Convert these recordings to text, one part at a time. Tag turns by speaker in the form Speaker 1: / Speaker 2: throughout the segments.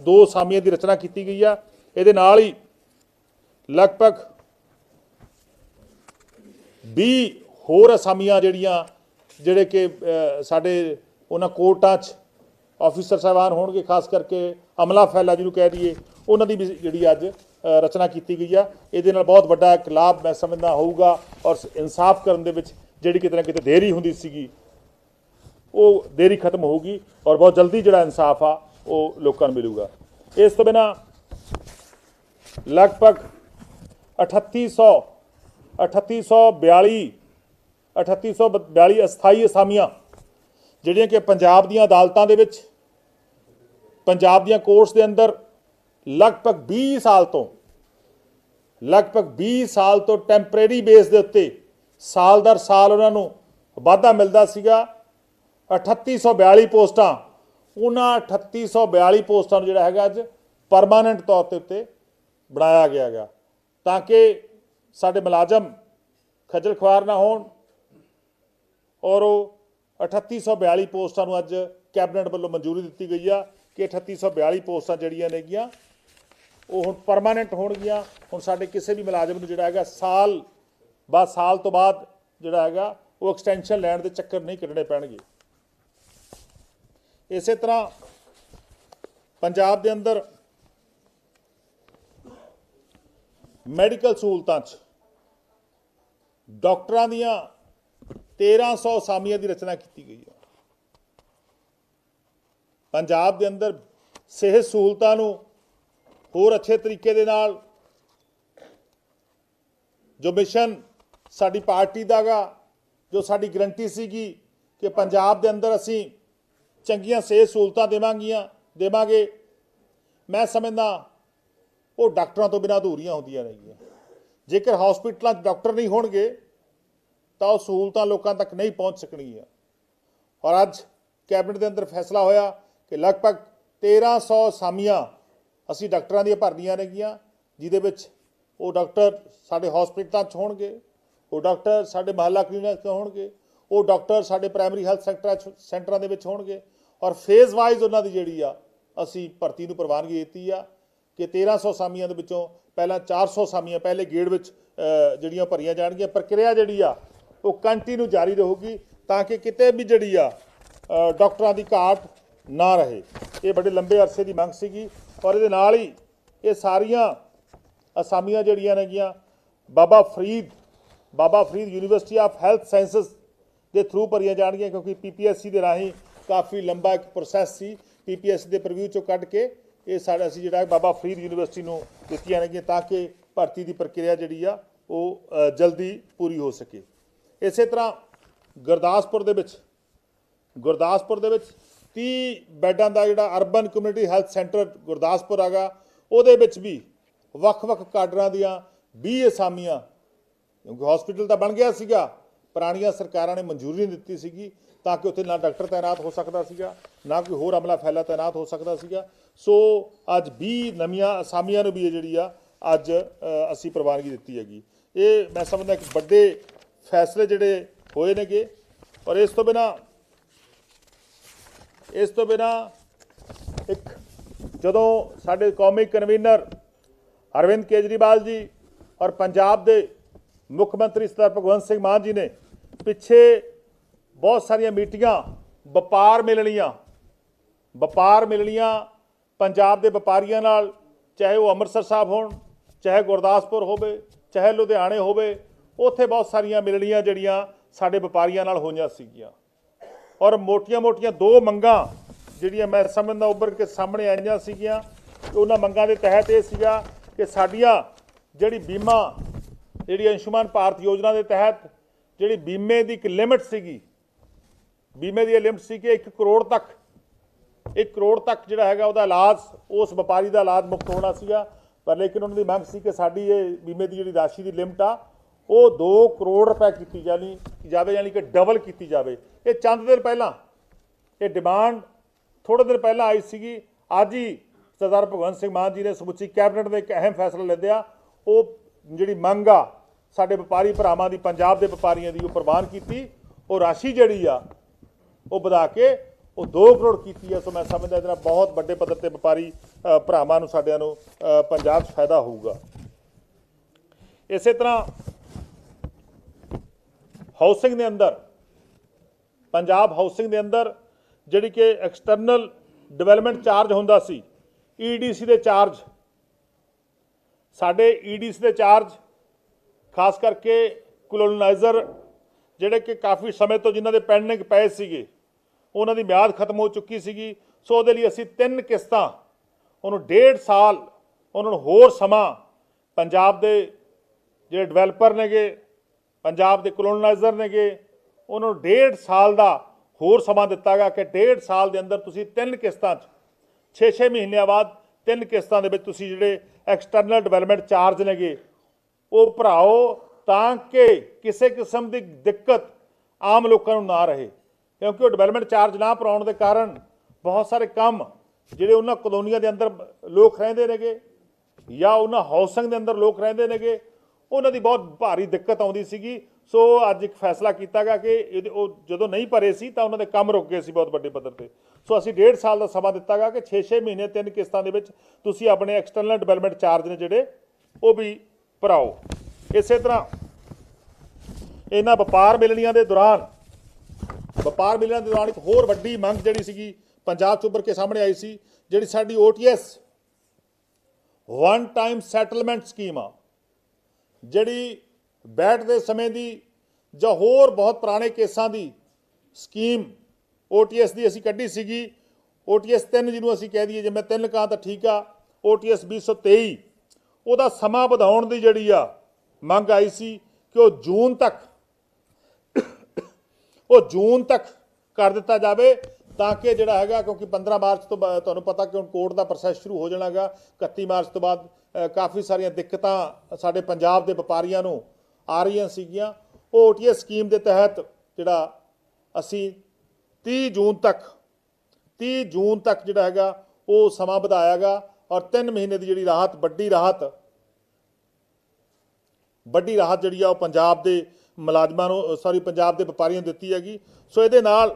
Speaker 1: ਦੋ ਅਸਾਮੀਆਂ ਦੀ ਰਚਨਾ ਕੀਤੀ ਗਈ ਆ। ਇਹਦੇ ਨਾਲ ਹੀ ਲਗਭਗ 20 ਹੋਰ ਅਸਾਮੀਆਂ ਜਿਹੜੀਆਂ, ਜਿਹੜੇ ਕਿ ਸਾਡੇ ਉਹਨਾਂ ਕੋਰਟਾਂ 'ਚ ਆਫੀਸਰ ਸਾਹਿਬਾਨ ਹੋਣਗੇ, ਖਾਸ ਕਰਕੇ ਅਮਲਾ ਫੈਲਾ ਜਿਹਨੂੰ ਕਹਿ ਦਈਏ, ਉਹਨਾਂ ਦੀ ਵੀ ਜਿਹੜੀ ਅੱਜ ਰਚਨਾ ਕੀਤੀ ਗਈ ਆ। ਇਹਦੇ ਨਾਲ ਬਹੁਤ ਵੱਡਾ ਇੱਕ ਲਾਭ ਮੈਂ ਸਮਝਦਾ ਹੋਊਗਾ ਔਰ ਇਨਸਾਫ ਕਰਨ ਦੇ ਵਿੱਚ ਜਿਹੜੀ ਕਿਤੇ ਨਾ ਕਿਤੇ ਦੇਰੀ ਹੁੰਦੀ ਸੀਗੀ, ਉਹ ਦੇਰੀ ਖਤਮ ਹੋਊਗੀ ਔਰ ਬਹੁਤ ਜਲਦੀ ਜਿਹੜਾ ਇਨਸਾਫ ਆ ਉਹ ਲੋਕਾਂ ਨੂੰ ਮਿਲੂਗਾ। ਇਸ ਤੋਂ ਬਿਨਾ ਲਗਭਗ 3800 3842 3842 ਅਸਥਾਈ ਅਸਾਮੀਆਂ ਜਿਹੜੀਆਂ ਕਿ ਪੰਜਾਬ ਦੀਆਂ ਅਦਾਲਤਾਂ ਦੇ ਵਿੱਚ, ਪੰਜਾਬ ਦੀਆਂ ਕੋਰਟਸ ਦੇ ਅੰਦਰ ਲਗਭਗ 20 ਸਾਲ ਤੋਂ, ਲਗਭਗ 20 ਸਾਲ ਤੋਂ ਟੈਂਪਰੇਰੀ ਬੇਸ ਦੇ ਉੱਤੇ ਸਾਲ ਦਰ ਸਾਲ ਉਹਨਾਂ ਨੂੰ ਵਾਧਾ ਮਿਲਦਾ ਸੀਗਾ। 3842 ਪੋਸਟਾਂ ਉਹਨਾਂ 3842 ਪੋਸਟਾਂ ਨੂੰ ਜਿਹੜਾ ਹੈਗਾ ਅੱਜ ਪਰਮਾਨੈਂਟ ਤੌਰ ਤੇ ਉੱਤੇ ਬਣਾਇਆ ਗਿਆ ਹੈਗਾ। ਤਾਂ ਕਿ ਸਾਡੇ ਮੁਲਾਜ਼ਮ ਖੱਜਲ ਖੁਆਰ ਨਾ ਹੋਣ ਔਰ ਉਹ 3842 ਪੋਸਟਾਂ ਨੂੰ ਅੱਜ ਕੈਬਨਿਟ ਵੱਲੋਂ ਮਨਜ਼ੂਰੀ ਦਿੱਤੀ ਗਈ ਆ ਕਿ 3842 ਪੋਸਟਾਂ ਜਿਹੜੀਆਂ ਨੇਗੀਆਂ, ਉਹ ਹੁਣ ਪਰਮਾਨੈਂਟ ਹੋਣਗੀਆਂ। ਹੁਣ ਸਾਡੇ ਕਿਸੇ ਵੀ ਮੁਲਾਜ਼ਮ ਨੂੰ ਜਿਹੜਾ ਹੈਗਾ ਸਾਲ ਬਾਅਦ, ਸਾਲ ਤੋਂ ਬਾਅਦ ਜਿਹੜਾ ਹੈਗਾ ਉਹ ਐਕਸਟੈਂਸ਼ਨ ਲੈਣ ਦੇ ਚੱਕਰ ਨਹੀਂ ਕੱਢਣੇ ਪੈਣਗੇ। ਇਸੇ ਤਰ੍ਹਾਂ ਪੰਜਾਬ ਦੇ ਅੰਦਰ ਮੈਡੀਕਲ ਸਹੂਲਤਾਂ 'ਚ ਡਾਕਟਰਾਂ ਦੀਆਂ 1300 ਅਸਾਮੀਆਂ ਦੀ ਰਚਨਾ ਕੀਤੀ ਗਈ ਹੈ। ਪੰਜਾਬ ਦੇ ਅੰਦਰ ਸਿਹਤ ਸਹੂਲਤਾਂ ਨੂੰ ਹੋਰ ਅੱਛੇ ਤਰੀਕੇ ਦੇ ਨਾਲ ਜੋ ਮਿਸ਼ਨ ਸਾਡੀ ਪਾਰਟੀ ਦਾਗਾ ਜੋ ਸਾਡੀ ਗਰੰਟੀ ਸੀਗੀ ਕਿ ਪੰਜਾਬ ਦੇ ਅੰਦਰ ਅਸੀਂ ਚੰਗੀਆਂ ਸਿਹਤ ਸਹੂਲਤਾਂ ਦੇਵਾਂਗੀਆਂ, ਦੇਵਾਂਗੇ। ਮੈਂ ਸਮਝਦਾ ਉਹ ਡਾਕਟਰਾਂ ਤੋਂ ਬਿਨਾਂ ਅਧੂਰੀਆਂ ਹੁੰਦੀਆਂ ਨੇਗੀਆਂ ਜੇਕਰ ਹਸਪੀਟਲਾਂ 'ਚ ਡਾਕਟਰ ਨਹੀਂ ਹੋਣਗੇ, ਤਾਂ ਉਹ ਸਹੂਲਤਾਂ ਲੋਕਾਂ ਤੱਕ ਨਹੀਂ ਪਹੁੰਚ ਸਕਣਗੀਆਂ। ਔਰ ਅੱਜ ਕੈਬਨਿਟ ਦੇ ਅੰਦਰ ਫੈਸਲਾ ਹੋਇਆ ਕਿ ਲਗਭਗ 1300 ਅਸਾਮੀਆਂ ਅਸੀਂ ਡਾਕਟਰਾਂ ਦੀਆਂ ਭਰਨੀਆਂ ਨੇਗੀਆਂ ਜਿਹਦੇ ਵਿੱਚ ਉਹ ਡਾਕਟਰ ਸਾਡੇ ਹਸਪੀਟਲਾਂ 'ਚ ਹੋਣਗੇ, ਉਹ ਡਾਕਟਰ ਸਾਡੇ ਮਹੱਲਾ ਕਲੀਨਿਕ 'ਚ ਹੋਣਗੇ ਉਹ ਡਾਕਟਰ ਸਾਡੇ ਪ੍ਰਾਇਮਰੀ ਹੈਲਥ ਸੈਂਟਰਾਂ 'ਚ ਸੈਂਟਰਾਂ ਦੇ ਵਿੱਚ ਹੋਣਗੇ। ਔਰ ਫੇਜ਼ ਵਾਈਜ਼ ਉਹਨਾਂ ਦੀ ਜਿਹੜੀ ਆ ਅਸੀਂ ਭਰਤੀ ਨੂੰ ਪ੍ਰਵਾਨਗੀ ਦਿੱਤੀ ਆ ਕਿ 1300 ਸਾਮੀਆਂ ਦੇ ਵਿੱਚੋਂ ਪਹਿਲਾਂ 400 ਸਾਮੀਆਂ ਪਹਿਲੇ ਗੇੜ ਵਿੱਚ ਜਿਹੜੀਆਂ ਭਰੀਆਂ ਜਾਣਗੀਆਂ। ਪ੍ਰਕਿਰਿਆ ਜਿਹੜੀ ਆ ਉਹ ਕੰਟੀਨਿਊ ਜਾਰੀ ਰਹੂਗੀ ਤਾਂ ਕਿ ਕਿਤੇ ਵੀ ਜਿਹੜੀ ਆ ਅ, ਡਾਕਟਰਾਂ ਦੀ ਘਾਟ ਨਾ ਰਹੇ। ਇਹ ਬੜੇ ਲੰਬੇ ਅਰਸੇ ਦੀ ਮੰਗ ਸੀਗੀ ਔਰ ਇਹਦੇ ਨਾਲ ਹੀ ਇਹ ਸਾਰੀਆਂ ਅਸਾਮੀਆਂ ਜਿਹੜੀਆਂ ਨੇਗੀਆਂ Baba Farid Baba Farid university of health sciences ਦੇ ਥਰੂ ਭਰੀਆਂ ਜਾਣਗੀਆਂ ਕਿਉਂਕਿ ਪੀਪੀਐਸਸੀ ਦੇ ਰਾਹੀਂ ਕਾਫੀ ਲੰਬਾ ਇੱਕ ਪ੍ਰੋਸੈਸ ਸੀ। ਪੀਪੀਐਸਸੀ ਦੇ ਪ੍ਰੀਵਿਊ ਚੋਂ ਕੱਢ ਕੇ ਇਹ ਸਾਡਾ ਅਸੀਂ ਜਿਹੜਾ ਬਾਬਾ ਫਰੀਦ ਯੂਨੀਵਰਸਿਟੀ ਨੂੰ ਦਿੱਤੀਆਂ ਨੇਗੀਆਂ ਤਾਂ ਕਿ ਭਰਤੀ ਦੀ ਪ੍ਰਕਿਰਿਆ ਜਿਹੜੀ ਆ ਉਹ ਜਲਦੀ ਪੂਰੀ ਹੋ ਸਕੇ। ਇਸੇ ਤਰ੍ਹਾਂ ਗੁਰਦਾਸਪੁਰ ਦੇ ਵਿੱਚ, ਗੁਰਦਾਸਪੁਰ ਦੇ ਵਿੱਚ 30 ਬੈੱਡਾਂ ਦਾ ਜਿਹੜਾ urban community health centre Gurdaspur ਹੈਗਾ, ਉਹਦੇ ਵਿੱਚ ਵੀ ਵੱਖ-ਵੱਖ ਕਾਡਰਾਂ ਦੀਆਂ 20 ਅਸਾਮੀਆਂ, ਕਿਉਂਕਿ ਹਸਪੀਟਲ ਤਾਂ ਬਣ ਗਿਆ ਸੀਗਾ ਪੁਰਾਣੀਆਂ ਸਰਕਾਰਾਂ ਨੇ ਮਨਜ਼ੂਰੀ ਨਹੀਂ ਦਿੱਤੀ ਸੀਗੀ ਤਾਂ ਕਿ ਉੱਥੇ ਨਾ ਡਾਕਟਰ ਤਾਇਨਾਤ ਹੋ ਸਕਦਾ ਸੀਗਾ, ਨਾ ਕੋਈ ਹੋਰ ਅਮਲਾ ਫੈਲਾ ਤਾਇਨਾਤ ਹੋ ਸਕਦਾ ਸੀਗਾ। ਸੋ ਅੱਜ 20 ਨਵੀਆਂ ਅਸਾਮੀਆਂ ਨੂੰ ਵੀ ਇਹ ਜਿਹੜੀ ਆ, ਅੱਜ ਅਸੀਂ ਪ੍ਰਵਾਨਗੀ ਦਿੱਤੀ ਹੈਗੀ। ਇਹ ਮੈਂ ਸਮਝਦਾ ਇੱਕ ਵੱਡੇ ਫੈਸਲੇ ਜਿਹੜੇ ਹੋਏ ਨੇਗੇ। ਔਰ ਇਸ ਤੋਂ ਬਿਨਾ, ਇਸ ਤੋਂ ਬਿਨਾ ਇੱਕ ਜਦੋਂ ਸਾਡੇ ਕੌਮੀ ਕਨਵੀਨਰ ਅਰਵਿੰਦ ਕੇਜਰੀਵਾਲ ਜੀ ਔਰ ਪੰਜਾਬ ਦੇ ਮੁੱਖ ਮੰਤਰੀ ਸਰਦਾਰ ਭਗਵੰਤ ਸਿੰਘ ਮਾਨ ਜੀ ਨੇ ਪਿੱਛੇ ਬਹੁਤ ਸਾਰੀਆਂ ਮੀਟਿੰਗਾਂ, ਵਪਾਰ ਮਿਲਣੀਆਂ ਵਪਾਰ ਮਿਲਣੀਆਂ ਪੰਜਾਬ ਦੇ ਵਪਾਰੀਆਂ ਨਾਲ, ਚਾਹੇ ਉਹ ਅੰਮ੍ਰਿਤਸਰ ਸਾਹਿਬ ਹੋਣ, ਚਾਹੇ ਗੁਰਦਾਸਪੁਰ ਹੋਵੇ, ਚਾਹੇ ਲੁਧਿਆਣੇ ਹੋਵੇ, ਉੱਥੇ ਬਹੁਤ ਸਾਰੀਆਂ ਮਿਲਣੀਆਂ ਜਿਹੜੀਆਂ ਸਾਡੇ ਵਪਾਰੀਆਂ ਨਾਲ ਹੋਈਆਂ ਸੀਗੀਆਂ। ਔਰ ਮੋਟੀਆਂ-ਮੋਟੀਆਂ ਦੋ ਮੰਗਾਂ ਜਿਹੜੀਆਂ ਮੈਂ ਸਮਝਦਾ ਉੱਭਰ ਕੇ ਸਾਹਮਣੇ ਆਈਆਂ ਸੀਗੀਆਂ, ਤੇ ਉਹਨਾਂ ਮੰਗਾਂ ਦੇ ਤਹਿਤ ਇਹ ਸੀਗਾ ਕਿ ਸਾਡੀਆਂ ਜਿਹੜੀ ਬੀਮਾ ਜਿਹੜੀ ਅੰਸ਼ੁਮਾਨ ਭਾਰਤ ਯੋਜਨਾ ਦੇ ਤਹਿਤ ਜਿਹੜੀ ਬੀਮੇ ਦੀ ਇੱਕ ਲਿਮਿਟ ਸੀਗੀ, ਬੀਮੇ ਦੀ ਇਹ ਲਿਮਿਟ ਸੀ ਕਿ 1 ਕਰੋੜ ਤੱਕ 1 ਕਰੋੜ ਤੱਕ ਜਿਹੜਾ ਹੈਗਾ ਉਹਦਾ ਇਲਾਜ, ਉਸ ਵਪਾਰੀ ਦਾ ਇਲਾਜ ਮੁਕਤ ਹੋਣਾ ਸੀਗਾ। ਪਰ ਲੇਕਿਨ ਉਹਨਾਂ ਦੀ ਮੰਗ ਸੀ ਕਿ ਸਾਡੀ ਇਹ ਬੀਮੇ ਦੀ ਜਿਹੜੀ ਰਾਸ਼ੀ ਦੀ ਲਿਮਟ ਆ, ਉਹ 2 ਕਰੋੜ ਰੁਪਏ ਕੀਤੀ ਜਾਣੀ ਜਾਵੇ ਯਾਨੀ ਕਿ ਡਬਲ ਕੀਤੀ ਜਾਵੇ। ਇਹ ਚੰਦ ਦਿਨ ਪਹਿਲਾਂ, ਇਹ ਡਿਮਾਂਡ ਥੋੜੇ ਦਿਨ ਪਹਿਲਾਂ ਆਈ ਸੀਗੀ। ਅੱਜ ਹੀ ਸਰਦਾਰ ਭਗਵੰਤ ਸਿੰਘ ਮਾਨ ਜੀ ਨੇ ਸਮੁੱਚੀ ਕੈਬਨਿਟ ਦੇ ਇੱਕ ਅਹਿਮ ਫੈਸਲਾ ਲੈਂਦਿਆ ਉਹ ਜਿਹੜੀ ਮੰਗ ਆ ਸਾਡੇ ਵਪਾਰੀ ਭਰਾਵਾਂ ਦੀ, ਪੰਜਾਬ ਦੇ ਵਪਾਰੀਆਂ ਦੀ ਉਹ ਪ੍ਰਵਾਨ ਕੀਤੀ, ਉਹ ਰਾਸ਼ੀ ਜਿਹੜੀ ਆ, ਉਹ ਵਧਾ ਕੇ ਉਹ 2 ਕਰੋੜ ਕੀਤੀ ਹੈ ਸੋ ਮੈਂ ਸਮਝਦਾ ਇਹਦੇ ਨਾਲ ਬਹੁਤ ਵੱਡੇ ਪੱਧਰ ਤੇ ਵਪਾਰੀ ਭਰਾਵਾਂ ਨੂੰ ਸਾਡਿਆਂ ਨੂੰ ਪੰਜਾਬ 'ਚ ਫਾਇਦਾ ਹੋਊਗਾ। ਇਸੇ ਤਰ੍ਹਾਂ ਹਾਊਸਿੰਗ ਦੇ ਅੰਦਰ, ਪੰਜਾਬ ਹਾਊਸਿੰਗ ਦੇ ਅੰਦਰ ਜਿਹੜੀ ਕਿ ਐਕਸਟਰਨਲ ਡਿਵੈਲਪਮੈਂਟ ਚਾਰਜ ਹੁੰਦਾ ਸੀ ਈਡੀਸੀ ਦੇ ਚਾਰਜ ਸਾਡੇ ਈਡੀਸੀ ਦੇ ਚਾਰਜ ਖਾਸ ਕਰਕੇ ਕੋਲੋਨਾਈਜ਼ਰ ਜਿਹੜੇ ਕਿ ਕਾਫੀ ਸਮੇਂ ਤੋਂ ਜਿਨ੍ਹਾਂ ਦੇ ਪੈਂਡਿੰਗ ਪਏ ਸੀਗੇ, ਉਹਨਾਂ ਦੀ ਮਿਆਦ ਖਤਮ ਹੋ ਚੁੱਕੀ ਸੀਗੀ। ਸੋ ਉਹਦੇ ਲਈ ਅਸੀਂ ਤਿੰਨ ਕਿਸ਼ਤਾਂ, ਉਹਨੂੰ ਡੇਢ ਸਾਲ, ਉਹਨਾਂ ਨੂੰ ਹੋਰ ਸਮਾਂ ਪੰਜਾਬ ਦੇ ਜਿਹੜੇ ਡਿਵੈਲਪਰ ਨੇਗੇ, ਪੰਜਾਬ ਦੇ ਕੋਲੋਨਾਈਜ਼ਰ ਨੇਗੇ, ਉਹਨਾਂ ਨੂੰ ਡੇਢ ਸਾਲ ਦਾ ਹੋਰ ਸਮਾਂ ਦਿੱਤਾ ਗਿਆ ਕਿ ਡੇਢ ਸਾਲ ਦੇ ਅੰਦਰ ਤੁਸੀਂ ਤਿੰਨ ਕਿਸ਼ਤਾਂ 'ਚ 6-6 ਮਹੀਨਿਆਂ ਬਾਅਦ ਤਿੰਨ ਕਿਸ਼ਤਾਂ ਦੇ ਵਿੱਚ ਤੁਸੀਂ ਜਿਹੜੇ ਐਕਸਟਰਨਲ ਡਿਵੈਲਪਮੈਂਟ ਚਾਰਜ ਨੇਗੇ ਉਹ ਭਰਾਓ, ਤਾਂ ਕਿ ਕਿਸੇ ਕਿਸਮ ਦੀ ਦਿੱਕਤ ਆਮ ਲੋਕਾਂ ਨੂੰ ਨਾ ਰਹੇ। ਕਿਉਂਕਿ ਉਹ ਡਿਵੈਲਪਮੈਂਟ ਚਾਰਜ ਨਾ ਭਰਾਉਣ ਦੇ ਕਾਰਨ ਬਹੁਤ ਸਾਰੇ ਕੰਮ ਜਿਹੜੇ ਉਹਨਾਂ ਕਲੋਨੀਆਂ ਦੇ ਅੰਦਰ ਲੋਕ ਰਹਿੰਦੇ ਨੇਗੇ ਜਾਂ ਉਹਨਾਂ ਹਾਊਸਿੰਗ ਦੇ ਅੰਦਰ ਲੋਕ ਰਹਿੰਦੇ ਨੇਗੇ, ਉਹਨਾਂ ਦੀ ਬਹੁਤ ਭਾਰੀ ਦਿੱਕਤ ਆਉਂਦੀ ਸੀਗੀ। ਸੋ ਅੱਜ ਇੱਕ ਫੈਸਲਾ ਕੀਤਾ ਗਿਆ ਕਿ ਇਹਦੇ- ਉਹ ਜਦੋਂ ਨਹੀਂ ਭਰੇ ਸੀ, ਤਾਂ ਉਹਨਾਂ ਦੇ ਕੰਮ ਰੁਕ ਗਏ ਸੀ ਬਹੁਤ ਵੱਡੇ ਪੱਧਰ ਤੇ। ਸੋ ਅਸੀਂ ਡੇਢ ਸਾਲ ਦਾ ਸਮਾਂ ਦਿੱਤਾ ਗਿਆ ਕਿ 6-6 ਮਹੀਨੇ ਤਿੰਨ ਕਿਸ਼ਤਾਂ ਦੇ ਵਿੱਚ ਤੁਸੀਂ ਆਪਣੇ ਐਕਸਟਰਨਲ ਡਿਵੈਲਪਮੈਂਟ ਚਾਰਜ ਨੇ ਜਿਹੜੇ, ਉਹ ਵੀ ਭਰਾਓ, ਇਸੇ ਤਰ੍ਹਾਂ ਇਹਨਾਂ ਵਪਾਰ ਮਿਲਣੀਆਂ ਦੇ ਦੌਰਾਨ, ਵਪਾਰ ਮਿਲਣੀਆਂ ਦੇ ਦੌਰਾਨ ਇੱਕ ਹੋਰ ਵੱਡੀ ਮੰਗ ਜਿਹੜੀ ਸੀਗੀ, ਪੰਜਾਬ ਚ ਉੱਭਰ ਕੇ ਸਾਹਮਣੇ ਆਈ ਸੀ, ਜਿਹੜੀ ਸਾਡੀ OTS one time settlement scheme ਆ, ਜਿਹੜੀ ਬੈਠ ਦੇ ਸਮੇਂ ਦੀ ਜਾਂ ਹੋਰ ਬਹੁਤ ਪੁਰਾਣੇ ਕੇਸਾਂ ਦੀ ਸਕੀਮ OTS ਦੀ ਅਸੀਂ ਕੱਢੀ ਸੀਗੀ OTS 3 ਜਿਹਨੂੰ ਅਸੀਂ ਕਹਿ ਦਈਏ, ਜੇ ਮੈਂ ਤਿੰਨ ਕਹਾਂ ਤਾਂ ਠੀਕ ਆ OTS 2023 ਉਹਦਾ ਸਮਾਂ ਵਧਾਉਣ ਦੀ ਜਿਹੜੀ ਆ ਮੰਗ ਆਈ ਸੀ ਕਿ ਉਹ ਜੂਨ ਤੱਕ, ਉਹ ਜੂਨ ਤੱਕ ਕਰ ਦਿੱਤਾ ਜਾਵੇ ਤਾਂ ਕਿ ਜਿਹੜਾ ਹੈਗਾ, ਕਿਉਂਕਿ 15 ਮਾਰਚ ਤੋਂ ਬਾਅਦ ਤੁਹਾਨੂੰ ਪਤਾ ਕਿ ਹੁਣ ਕੋਰਟ ਦਾ ਪ੍ਰੋਸੈਸ ਸ਼ੁਰੂ ਹੋ ਜਾਣਾਗਾ 31 ਮਾਰਚ ਤੋਂ ਬਾਅਦ ਕਾਫੀ ਸਾਰੀਆਂ ਦਿੱਕਤਾਂ ਸਾਡੇ ਪੰਜਾਬ ਦੇ ਵਪਾਰੀਆਂ ਨੂੰ ਆ ਰਹੀਆਂ ਸੀਗੀਆਂ। ਉਹ ਓਟੀਐਸ ਸਕੀਮ ਦੇ ਤਹਿਤ ਜਿਹੜਾ ਅਸੀਂ 30 ਜੂਨ ਤੱਕ 30 ਜੂਨ ਤੱਕ ਜਿਹੜਾ ਹੈਗਾ, ਉਹ ਸਮਾਂ ਵਧਾਇਆਗਾ ਔਰ 3 ਮਹੀਨੇ ਦੀ ਜਿਹੜੀ ਰਾਹਤ, ਵੱਡੀ ਰਾਹਤ ਵੱਡੀ ਰਾਹਤ ਜਿਹੜੀ ਆ ਉਹ ਪੰਜਾਬ ਦੇ ਮੁਲਾਜ਼ਮਾਂ ਨੂੰ ਸੌਰੀ ਪੰਜਾਬ ਦੇ ਵਪਾਰੀਆਂ ਨੂੰ ਦਿੱਤੀ ਹੈਗੀ। ਸੋ ਇਹਦੇ ਨਾਲ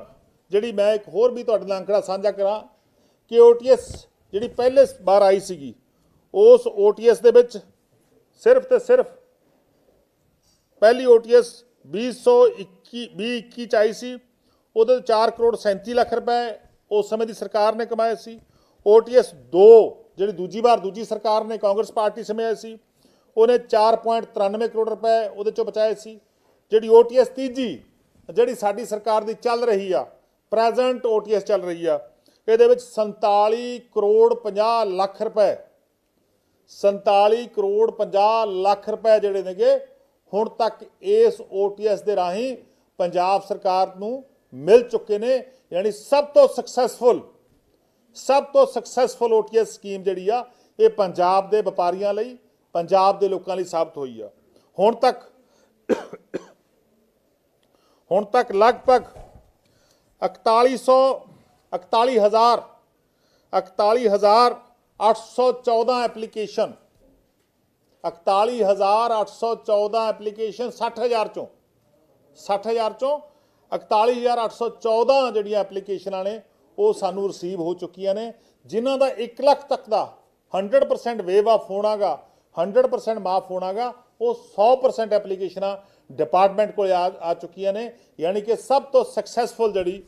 Speaker 1: ਜਿਹੜੀ ਮੈਂ ਇੱਕ ਹੋਰ ਵੀ ਤੁਹਾਡੇ ਨਾਲ ਅੰਕੜਾ ਸਾਂਝਾ ਕਰਾਂ ਕਿ OTS ਜਿਹੜੀ ਪਹਿਲੇ ਵਾਰ ਆਈ ਸੀਗੀ, ਉਸ OTS ਦੇ ਵਿੱਚ ਸਿਰਫ ਤੇ ਸਿਰਫ ਪਹਿਲੀ OTS 2021 2021 ਚ ਆਈ ਸੀ। ਉਹਦੇ 4 ਕਰੋੜ 37 ਲੱਖ ਰੁਪਏ ਉਸ ਸਮੇਂ ਦੀ ਸਰਕਾਰ ਨੇ ਕਮਾਏ ਸੀ। OTS 2 ਜਿਹੜੀ ਦੂਜੀ ਵਾਰ ਦੂਜੀ ਸਰਕਾਰ ਨੇ ਕਾਂਗਰਸ ਪਾਰਟੀ ਸਮੇਂ ਆਈ ਸੀ। ਉਹਨੇ 4.93 ਕਰੋੜ ਰੁਪਏ ਉਹਦੇ ਚੋਂ ਬਚਾਏ ਸੀ। ਜਿਹੜੀ OTS ਤੀਜੀ, ਜਿਹੜੀ ਸਾਡੀ ਸਰਕਾਰ ਦੀ ਚੱਲ ਰਹੀ ਆ, ਪ੍ਰੈਜ਼ੈਂਟ OTS ਚੱਲ ਰਹੀ ਆ, ਇਹਦੇ ਵਿੱਚ 47 ਕਰੋੜ 50 ਲੱਖ ਰੁਪਏ 47 ਕਰੋੜ 50 ਲੱਖ ਰੁਪਏ ਜਿਹੜੇ ਨੇਗੇ, ਹੁਣ ਤੱਕ ਇਸ OTS ਦੇ ਰਾਹੀਂ ਪੰਜਾਬ ਸਰਕਾਰ ਨੂੰ ਮਿਲ ਚੁੱਕੇ ਨੇ। ਯਾਨੀ ਸਭ ਤੋਂ ਸਕਸੈਸਫੁਲ ਸਭ ਤੋਂ ਸਕਸੈਸਫੁਲ OTS ਸਕੀਮ ਜਿਹੜੀ ਆ, ਇਹ ਪੰਜਾਬ ਦੇ ਵਪਾਰੀਆਂ ਲਈ ਪੰਜਾਬ ਦੇ ਲੋਕਾਂ ਲਈ ਸਾਬਤ ਹੋਈ ਆ। ਹੁਣ ਤੱਕ ਹੁਣ ਤੱਕ ਲਗਭਗ 4100 41000 41814 ਐਪਲੀਕੇਸ਼ਨ 41814 ਐਪਲੀਕੇਸ਼ਨ 60000 ਚੋਂ 60000 ਚੋਂ 41814 ਜਿਹੜੀਆਂ ਐਪਲੀਕੇਸ਼ਨਾਂ ਨੇ, ਉਹ ਸਾਨੂੰ ਰਿਸੀਵ ਹੋ ਚੁੱਕੀਆਂ ਨੇ, ਜਿਨ੍ਹਾਂ ਦਾ 1 ਲੱਖ ਤੱਕ ਦਾ 100% ਵੇਵ ਆਫ ਹੋਣਾਗਾ। 100% ਮਾਫ ਹੋਣਾਗਾ, ਉਹ 100% ਐਪਲੀਕੇਸ਼ਨਾਂ ਡਿਪਾਰਟਮੈਂਟ ਕੋਲ ਆ ਆ ਚੁੱਕੀਆਂ ਨੇ, ਯਾਨੀ ਕਿ ਸਭ ਤੋਂ ਸਕਸੈਸਫੁਲ ਜਿਹੜੀ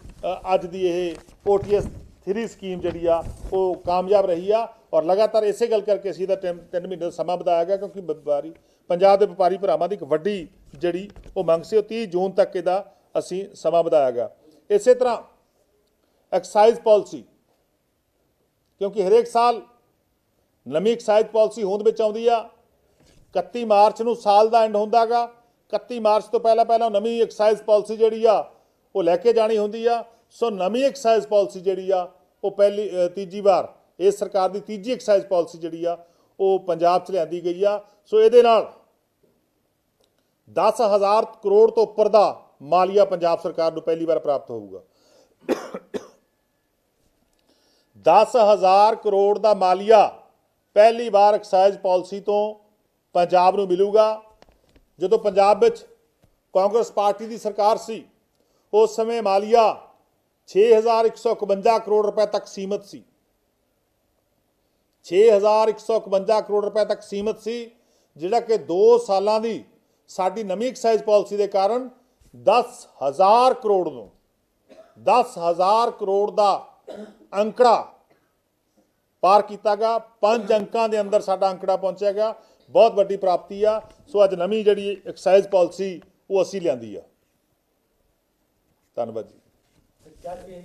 Speaker 1: ਅੱਜ ਦੀ ਇਹ OTS 3 ਸਕੀਮ ਜਿਹੜੀ ਆ, ਉਹ ਕਾਮਯਾਬ ਰਹੀ ਆ ਔਰ ਲਗਾਤਾਰ ਇਸੇ ਗੱਲ ਕਰਕੇ ਅਸੀਂ ਦਾ 3 ਮਹੀਨੇ ਦਾ ਸਮਾਂ ਵਧਾਇਆ ਗਿਆ ਕਿਉਂਕਿ ਵਪਾਰੀ, ਪੰਜਾਬ ਦੇ ਵਪਾਰੀ ਭਰਾਵਾਂ ਦੀ ਇੱਕ ਵੱਡੀ ਜਿਹੜੀ ਉਹ ਮੰਗ ਸੀ, ਉਹ 30 ਜੂਨ ਤੱਕ ਇਹਦਾ ਅਸੀਂ ਸਮਾਂ ਵਧਾਇਆ ਗਿਆ। ਇਸੇ ਤਰ੍ਹਾਂ ਐਕਸਾਈਜ਼ ਪਾਲਿਸੀ ਕਿਉਂਕਿ ਹਰੇਕ ਸਾਲ ਨਵੀਂ ਐਕਸਾਈਜ਼ ਪਾਲਿਸੀ ਹੋਂਦ ਵਿੱਚ ਆਉਂਦੀ ਆ। 31 ਮਾਰਚ ਨੂੰ ਸਾਲ ਦਾ ਐਂਡ ਹੁੰਦਾਗਾ। 31 ਮਾਰਚ ਤੋਂ ਪਹਿਲਾਂ ਪਹਿਲਾਂ ਨਵੀਂ ਐਕਸਾਈਜ਼ ਪਾਲਿਸੀ ਜਿਹੜੀ ਆ, ਉਹ ਲੈ ਕੇ ਜਾਣੀ ਹੁੰਦੀ ਆ। ਸੋ ਨਵੀਂ ਐਕਸਾਈਜ਼ ਪਾਲਿਸੀ ਜਿਹੜੀ ਆ, ਉਹ ਪਹਿਲੀ ਤੀਜੀ ਵਾਰ ਇਸ ਸਰਕਾਰ ਦੀ ਤੀਜੀ ਐਕਸਾਈਜ਼ ਪਾਲਿਸੀ ਜਿਹੜੀ ਆ, ਉਹ ਪੰਜਾਬ 'ਚ ਲਿਆਂਦੀ ਗਈ ਆ। ਸੋ ਇਹਦੇ ਨਾਲ 10000 ਕਰੋੜ ਤੋਂ ਉੱਪਰ ਦਾ ਮਾਲੀਆ ਪੰਜਾਬ ਸਰਕਾਰ ਨੂੰ ਪਹਿਲੀ ਵਾਰ ਪ੍ਰਾਪਤ ਹੋਊਗਾ। 10000 ਕਰੋੜ ਦਾ ਮਾਲੀਆ ਪਹਿਲੀ ਵਾਰ ਐਕਸਾਈਜ਼ ਪਾਲਿਸੀ ਤੋਂ ਪੰਜਾਬ ਨੂੰ ਮਿਲੂਗਾ। ਜਦੋਂ ਪੰਜਾਬ ਵਿੱਚ ਕਾਂਗਰਸ ਪਾਰਟੀ ਦੀ ਸਰਕਾਰ ਸੀ, ਉਸ ਸਮੇਂ ਮਾਲੀਆ 6151 ਕਰੋੜ ਰੁਪਏ ਤੱਕ ਸੀਮਤ ਸੀ। 6151 ਕਰੋੜ ਰੁਪਏ ਤੱਕ ਸੀਮਤ ਸੀ, ਜਿਹੜਾ ਕਿ 2 ਸਾਲਾਂ ਦੀ ਸਾਡੀ ਨਵੀਂ ਐਕਸਾਈਜ਼ ਪਾਲਿਸੀ ਦੇ ਕਾਰਨ 10000 ਕਰੋੜ ਨੂੰ 10000 ਕਰੋੜ ਦਾ ਅੰਕੜਾ ਪਾਰ ਕੀਤਾ ਗਿਆ। ਪੰਜ ਅੰਕਾਂ ਦੇ ਅੰਦਰ ਸਾਡਾ ਅੰਕੜਾ ਪਹੁੰਚਿਆ ਗਿਆ। ਬਹੁਤ ਵੱਡੀ ਪ੍ਰਾਪਤੀ ਆ। ਸੋ ਅੱਜ ਨਵੀਂ ਜਿਹੜੀ ਐਕਸਾਈਜ਼ ਪਾਲਿਸੀ ਉਹ ਅਸੀਂ ਲਿਆਂਦੀ ਆ। ਧੰਨਵਾਦ ਜੀ।